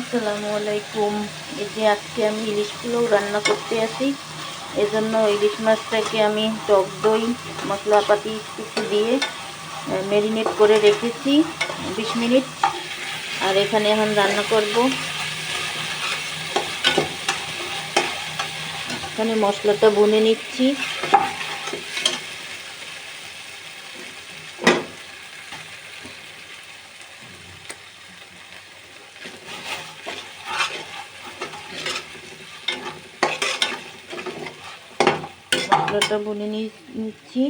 আসসালামু আলাইকুম। এই যে আজকে আমি ইলিশ পোলাও রান্না করতে আসি। এজন্য ইলিশ মাছটাকে আমি টক দই, মশলাপাতি কিছু দিয়ে ম্যারিনেট করে রেখেছি বিশ মিনিট। আর এখানে এখন রান্না করব। এখানে মশলাটা বুনে নিচ্ছি। মশলাটা বুনে নিচ্ছি।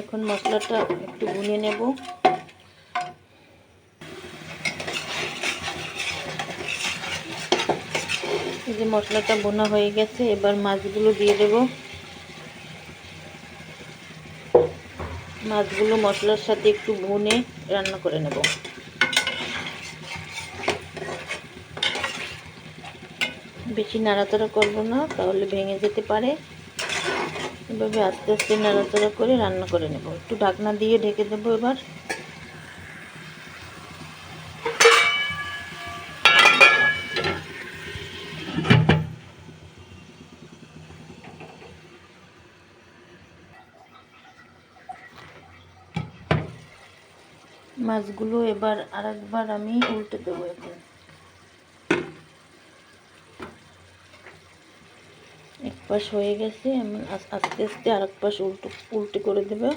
এখন মশলাটা একটু বুনে নেব। এই যে মশলাটা বোনা হয়ে গেছে, এবার মাছগুলো দিয়ে দেব। মাছগুলো মশলার সাথে একটু ভুনে রান্না করে নেব। বেশি নাড়াচাড়া করব না, তাহলে ভেঙে যেতে পারে। এভাবে আস্তে আস্তে নাড়াচাড়া করে রান্না করে নেব। একটু ঢাকনা দিয়ে ঢেকে দেবো এবার। মাছগুলো এবার আরেকবার আমি উল্টে দেবো এখন এক পাশ হয়ে গেছে, আমি আস্তে আস্তে আর এক পাশ উল্টো, উল্টে করে দেবে।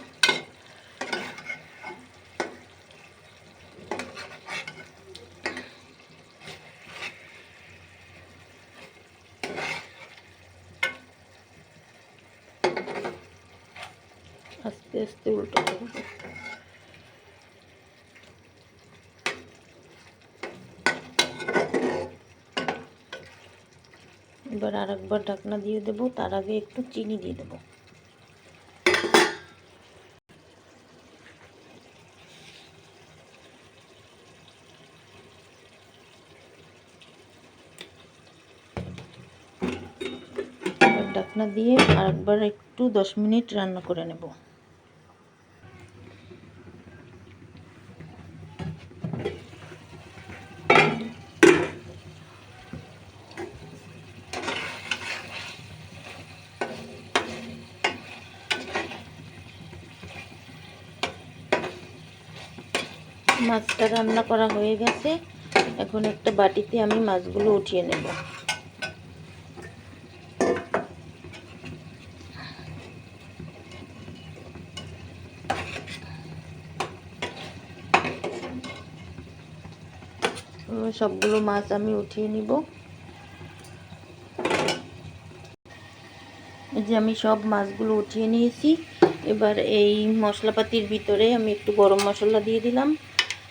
আস্তে আস্তে উল্টো করব এবার আর একবার ঢাকনা দিয়ে দেবো, তার আগে একটু চিনি দিয়ে দেবো। ঢাকনা দিয়ে আর একবার একটু দশ মিনিট রান্না করে নেব। মাছটা রান্না করা হয়ে গেছে। এখন একটা বাটিতে আমি মাছগুলো উঠিয়ে নেব। সবগুলো মাছ আমি উঠিয়ে নিব। যে আমি সব মাছগুলো উঠিয়ে নিয়েছি। এবার এই মশলাপাতির ভিতরে আমি একটু গরম মশলা দিয়ে দিলাম।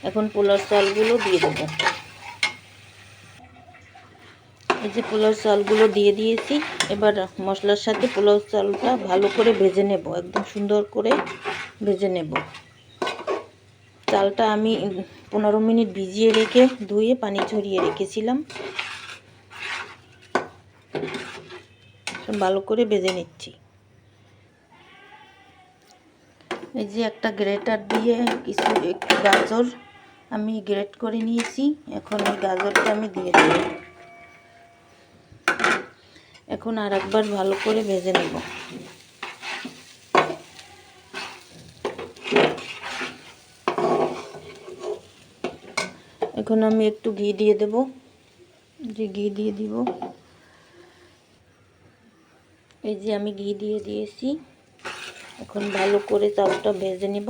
এখন পোলার চালগুলো দিয়ে দেবো। এই যে পোলাও চালগুলো দিয়ে দিয়েছি, এবার মশলার সাথে পোলাও চালটা ভালো করে ভেজে নেব, একদম সুন্দর করে ভেজে নেব। চালটা আমি পনেরো মিনিট ভিজিয়ে রেখে ধুয়ে পানি ঝরিয়ে রেখেছিলাম। ভালো করে ভেজে নিচ্ছি। এই যে একটা গ্রেটার দিয়ে কিছু একটু গাজর আমি গ্রেট করে নিয়েছি। এখন এই গাজরটা আমি দিয়ে দেব। এখন আর একবার ভালো করে ভেজে নেব। এখন আমি একটু ঘি দিয়ে দেব। যে ঘি দিয়ে দিব। এই যে আমি ঘি দিয়ে দিয়েছি। এখন ভালো করে চালটা ভেজে নেব।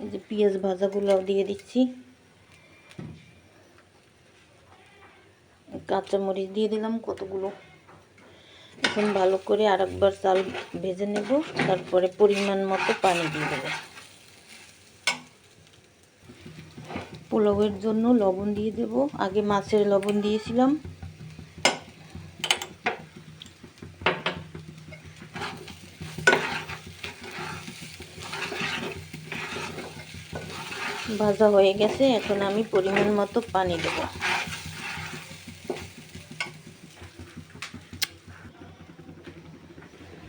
এই যে পেঁয়াজ ভাজাগুলো দিয়ে দিচ্ছি। কাঁচামরিচ দিয়ে দিলাম কতগুলো। এখন ভালো করে আর একবার চাল ভেজে নেব, তারপরে পরিমাণ মতো পানি দিয়ে দেবো। পোলাওয়ের জন্য লবণ দিয়ে দেব। আগে মাছের লবণ দিয়েছিলাম। ভাজা হয়ে গেছে, এখন আমি পরিমাণ মতো পানি দেব।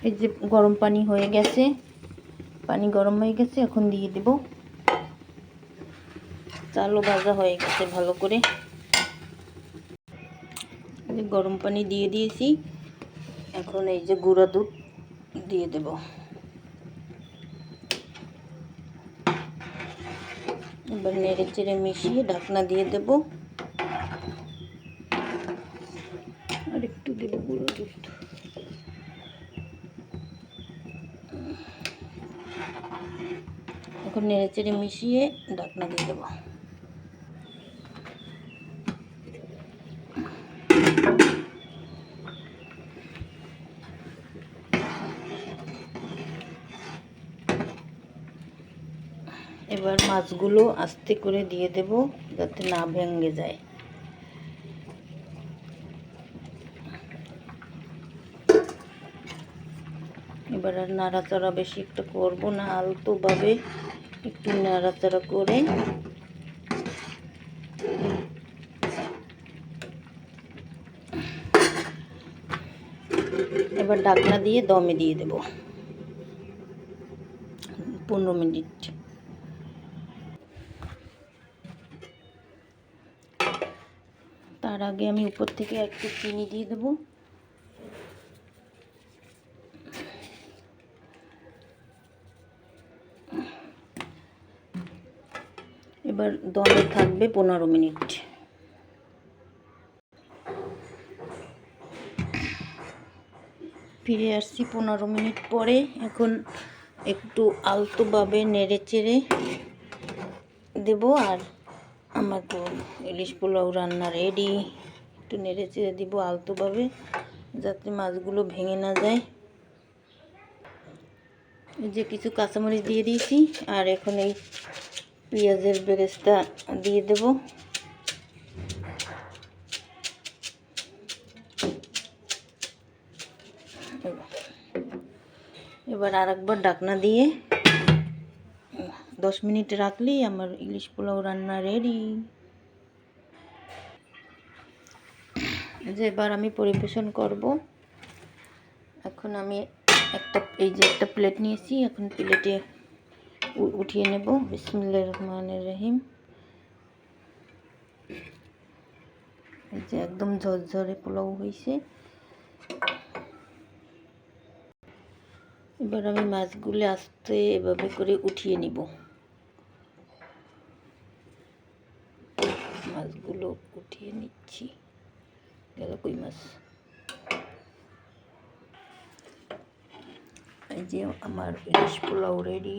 এই যে গরম পানি হয়ে গেছে, পানি গরম হয়ে গেছে, এখন দিয়ে দেব। চালও ভাজা হয়ে গেছে ভালো করে। গরম পানি দিয়ে দিয়েছি, এখন এই যে গুঁড়া দুধ দিয়ে দেব। এবার নেড়ে চেড়ে মিশিয়ে ঢাকনা দিয়ে দেব। আর একটু দেব গুঁড়ো দুধ। এখন নেড়ে চেড়ে মিশিয়ে ঢাকনা দিয়ে দেবো। এবার মাছগুলো আস্তে করে দিয়ে দেব যাতে না ভেঙে যায়। এবার আর নাড়াচাড়া বেশি একটু করব না, আলতোভাবে একটু নাড়াচাড়া করে। এবার ডাকনা দিয়ে দমে দিয়ে দেব। পনেরো মিনিট। তার আগে আমি উপর থেকে একটু চিনি দিয়ে দেবো। এবার দমে থাকবে পনেরো মিনিট। ফিরে আসছি পনেরো মিনিট পরে। এখন একটু আলতোভাবে নেড়ে চেড়ে দেবো আর আমার তো ইলিশ পোলাও রান্না রেডি একটু নেড়ে চেড়ে দিব আলতোভাবে, যাতে মাছগুলো ভেঙে না যায়। যে কিছু কাঁচামরিচ দিয়ে দিয়েছি, আর এখন এই পেঁয়াজের বেরেস্তা দিয়ে দেব। এবার আর একবার ডাকনা দিয়ে দশ মিনিট রাখলেই আমার ইলিশ পোলাও রান্না রেডি যে এবার আমি পরিবেশন করব। এখন আমি একটা, এই যে একটা প্লেট নিয়েছি, এখন প্লেটে উঠিয়ে নেব। বিসমুল্লাহ রহমানের রহিম। এই যে একদম ঝরঝরে পোলাও হয়েছে এবার আমি মাছগুলো আস্তে এভাবে করে উঠিয়ে নিব। মাছগুলো উঠিয়ে নিচ্ছি। গেল কই মাছ? এই যে আমার ইলিশ পোলাও রেডি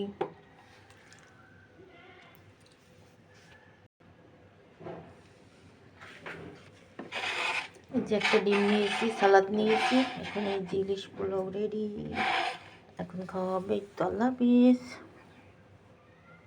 যে একটা ডিম নিয়েছি, সালাদ নিয়েছি। এখন এই ইলিশ পোলাও রেডি এখন খাওয়া হবে তলা পিস